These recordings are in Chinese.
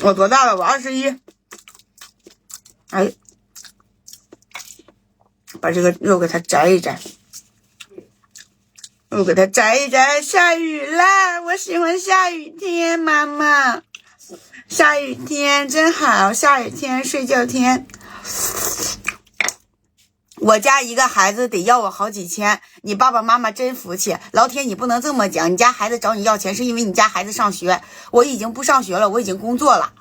我多大了？我二十一。哎，把这个肉给它摘一摘，肉给它摘一摘。下雨了！我喜欢下雨天，妈妈。下雨天真好，下雨天睡觉天。我家一个孩子得要我好几千，你爸爸妈妈真服气。老铁，你不能这么讲，你家孩子找你要钱是因为你家孩子上学，我已经不上学了，我已经工作了。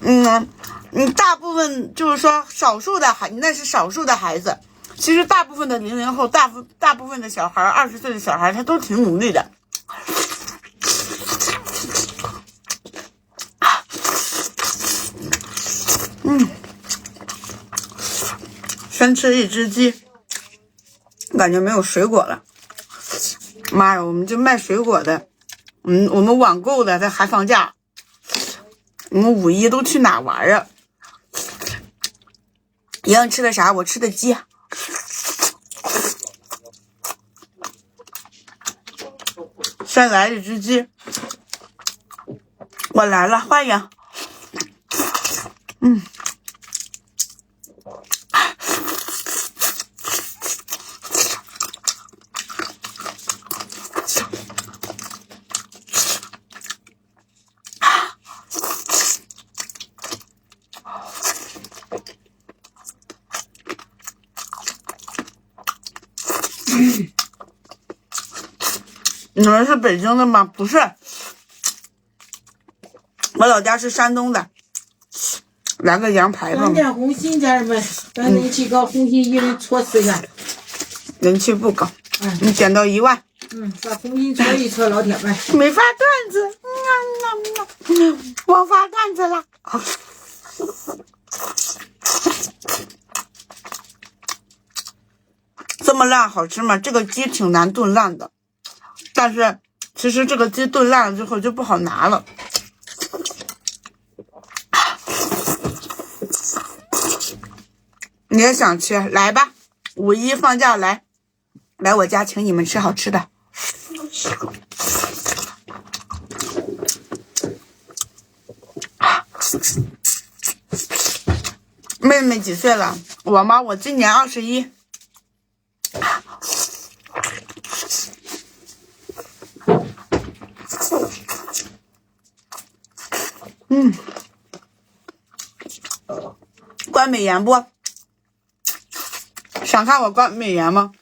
嗯，嗯，大部分就是说少数的孩，那是少数的孩子。其实大部分的零零后，大部大部分的小孩，二十岁的小孩，他都挺努力的。嗯，先吃一只鸡，感觉没有水果了。妈呀，我们这卖水果的，嗯，我们网购的，这还放假。我们五一都去哪玩啊？莹莹吃的啥？我吃的鸡。先来一只鸡，我来了，欢迎。嗯。你们是北京的吗？不是，我老家是山东的。来个羊排吧。点红心，家人们，咱人气高，红心一人搓十下。人气不高。嗯。你减到一万。嗯，把红心搓一搓，老铁们。没发段子。嗯嗯嗯。我发段子了。这么烂好吃吗？这个鸡挺难炖烂的。但是，其实这个鸡炖烂了之后就不好拿了。你也想吃，来吧！五一放假来，来我家请你们吃好吃的。妹妹几岁了？我吗？我今年二十一。嗯，关美颜不？想看我关美颜吗？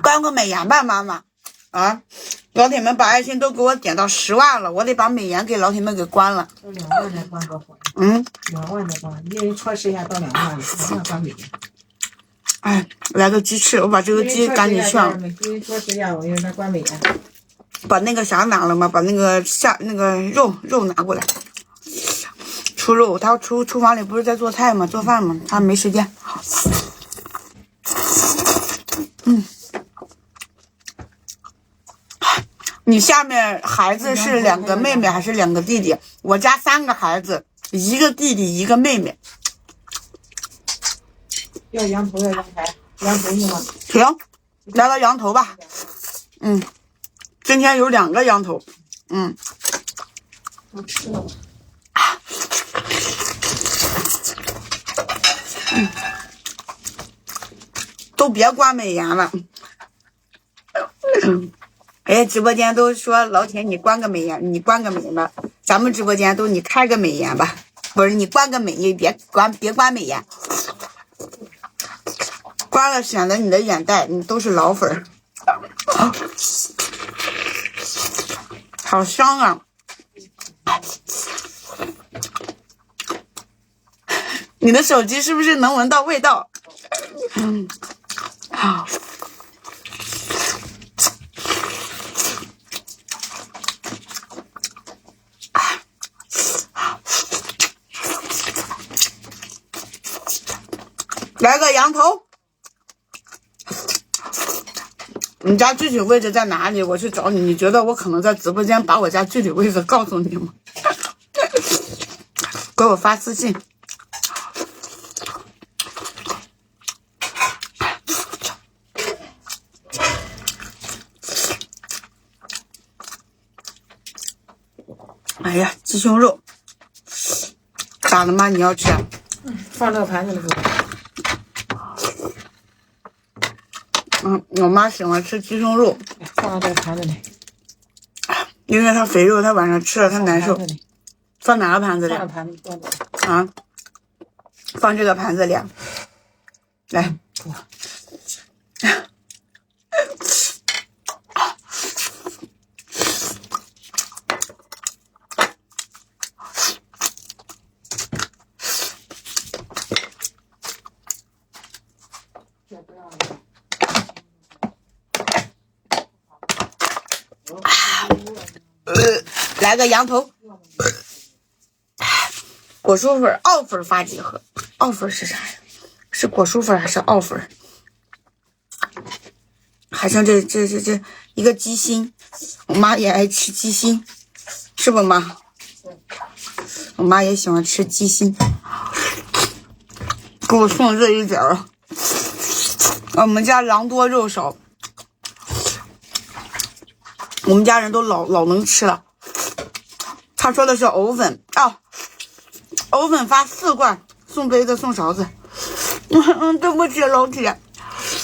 关个美颜吧，妈妈。啊，老铁们把爱心都给我点到十万了，我得把美颜给老铁们给关了。两万再关个嗯，两万再关，一人戳十下到两万，两万关美颜。哎，来个鸡翅，我把这个鸡赶紧去。一人戳十下，我让他关美颜。把那个啥拿了吗？把那个下那个肉肉拿过来，出肉。他厨厨房里不是在做菜吗？做饭吗？他没时间。嗯，你下面孩子是两个妹妹还是两个弟弟？我家三个孩子，一个弟弟，一个妹妹。要羊头要羊排，羊头行吗？行，来个羊头吧。嗯。今天有两个羊头，嗯，我吃了，都别关美颜了，哎，直播间都说老铁你关个美颜，你关个美吧，咱们直播间都你开个美颜吧，不是你关个美，你别关别关美颜，关了显得你的眼袋，你都是老粉儿。好香啊！你的手机是不是能闻到味道？嗯，好。来个羊头。你家具体位置在哪里？我去找你。你觉得我可能在直播间把我家具体位置告诉你吗？给我发私信。哎呀，鸡胸肉，咋了嘛？你要吃？放这个盘子里头。嗯，我妈喜欢吃鸡胸肉，放到这个盘子里。因为它肥肉，她晚上吃了她难受。放哪个盘子里？放盘子里。啊，放这个盘子里。来。来个羊头，果蔬粉奥粉发几盒？奥粉是啥呀？是果蔬粉还是奥粉？还剩这这这这一个鸡心，我妈也爱吃鸡心，是不妈？我妈也喜欢吃鸡心，给我送这一点儿。我们家狼多肉少，我们家人都老老能吃了。他说的是藕粉啊，藕粉发四罐，送杯子送勺子。嗯 嗯，对不起老铁，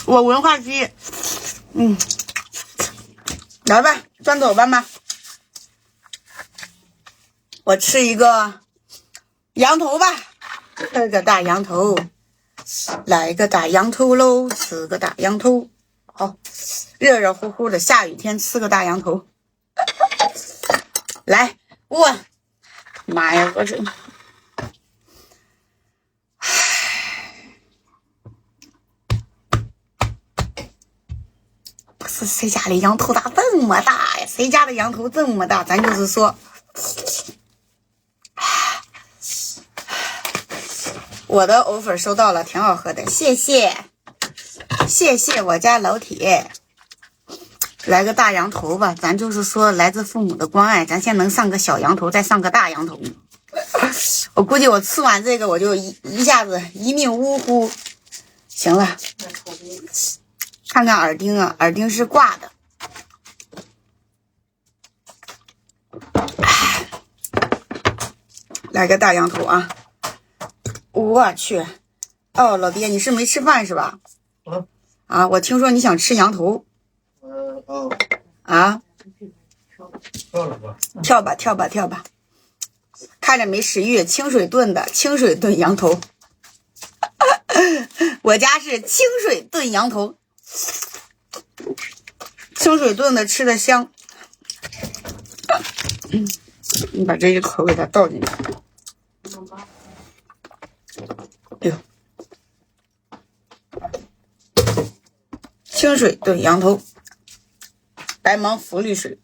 我文化低。嗯，来吧，端走吧妈。我吃一个羊头吧，吃个大羊头，来个大羊头喽，吃个大羊头。好，热热乎乎的下雨天吃个大羊头，来。我，妈呀！我这，不是谁家的羊头咋这么大呀？谁家的羊头这么大？咱就是说，我的藕粉收到了，挺好喝的，谢谢，谢谢我家老铁。来个大羊头吧，咱就是说来自父母的关爱，咱先能上个小羊头，再上个大羊头。我估计我吃完这个，我就一一下子一命呜呼。行了，看看耳钉啊，耳钉是挂的。来个大羊头啊！我去，哦，老爹，你是没吃饭是吧？啊，我听说你想吃羊头。啊！跳吧，跳吧，跳吧，跳吧！看着没食欲，清水炖的，清水炖羊头。我家是清水炖羊头，清水炖的吃的香。你把这一口给它倒进去。哎呦！清水炖羊头。白芒浮绿水。